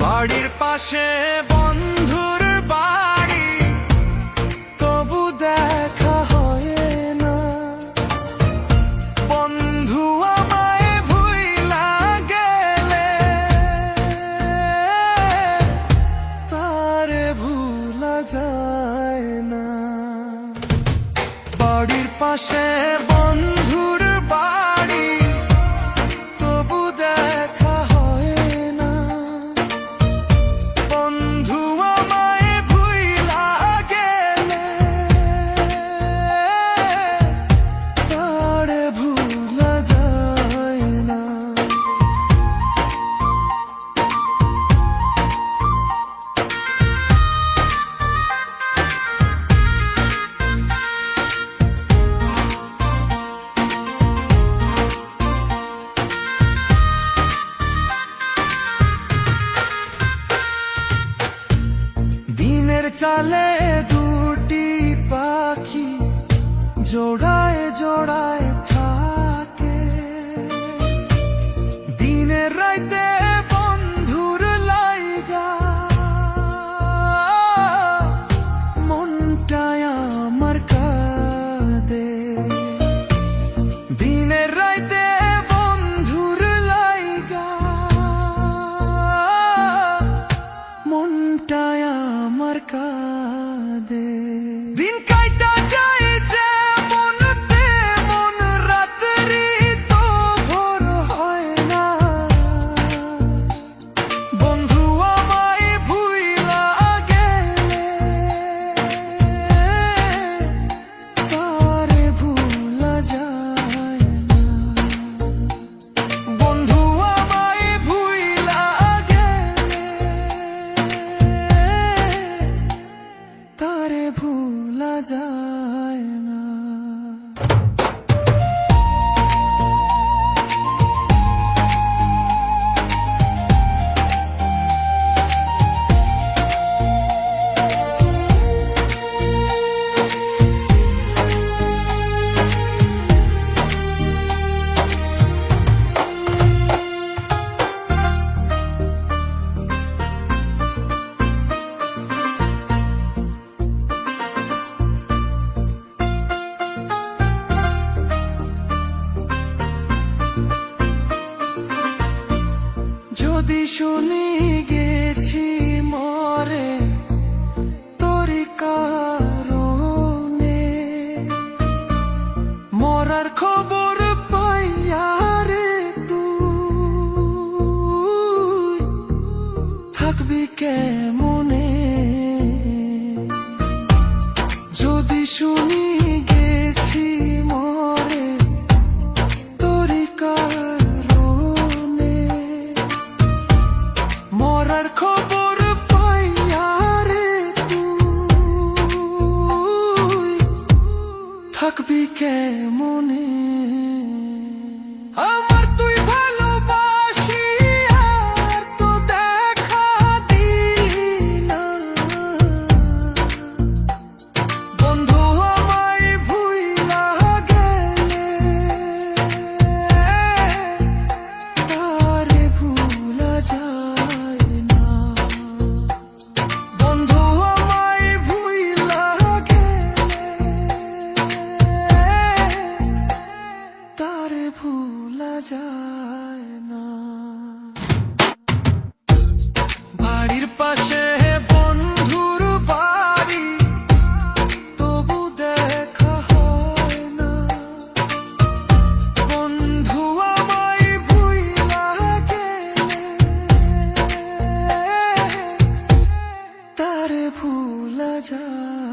বাড়ির পাশে ভাসে বন্ধ চলে দুটি পাখি জোড়া নামটায় আমার কাঁদে I যদি শুনি মরার খবর পাইয়া রে থাকবি কেমনে? যদি শুনি 家。